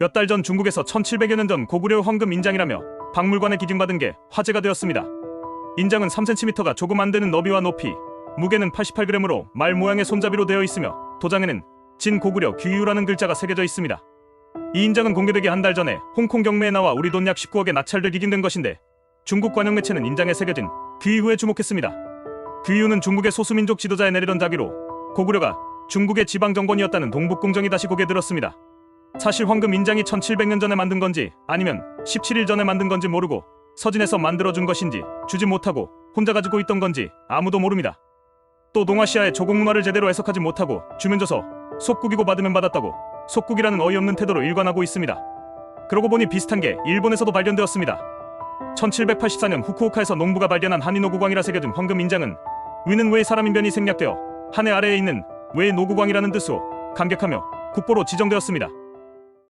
몇 달 전 중국에서 1700여 년 전 고구려 황금 인장이라며 박물관에 기증받은 게 화제가 되었습니다. 인장은 3cm가 조금 안 되는 너비와 높이, 무게는 88g으로 말 모양의 손잡이로 되어 있으며 도장에는 진 고구려 귀유라는 글자가 새겨져 있습니다. 이 인장은 공개되기 한 달 전에 홍콩 경매에 나와 우리 돈 약 19억에 낙찰돼 기증된 것인데 중국 관영 매체는 인장에 새겨진 귀유에 주목했습니다. 귀유는 중국의 소수민족 지도자에 내리던 자기로 고구려가 중국의 지방 정권이었다는 동북공정이 다시 고개 들었습니다. 사실 황금 인장이 1700년 전에 만든 건지 아니면 17일 전에 만든 건지 모르고 서진에서 만들어준 것인지 주지 못하고 혼자 가지고 있던 건지 아무도 모릅니다. 또 동아시아의 조공 문화를 제대로 해석하지 못하고 주면 줘서 속국이고 받으면 받았다고 속국이라는 어이없는 태도로 일관하고 있습니다. 그러고 보니 비슷한 게 일본에서도 발견되었습니다. 1784년 후쿠오카에서 농부가 발견한 한인노구광이라 새겨진 황금 인장은 위는 왜 사람 인변이 생략되어 한 해 아래에 있는 왜 노구광이라는 뜻으로 감격하며 국보로 지정되었습니다.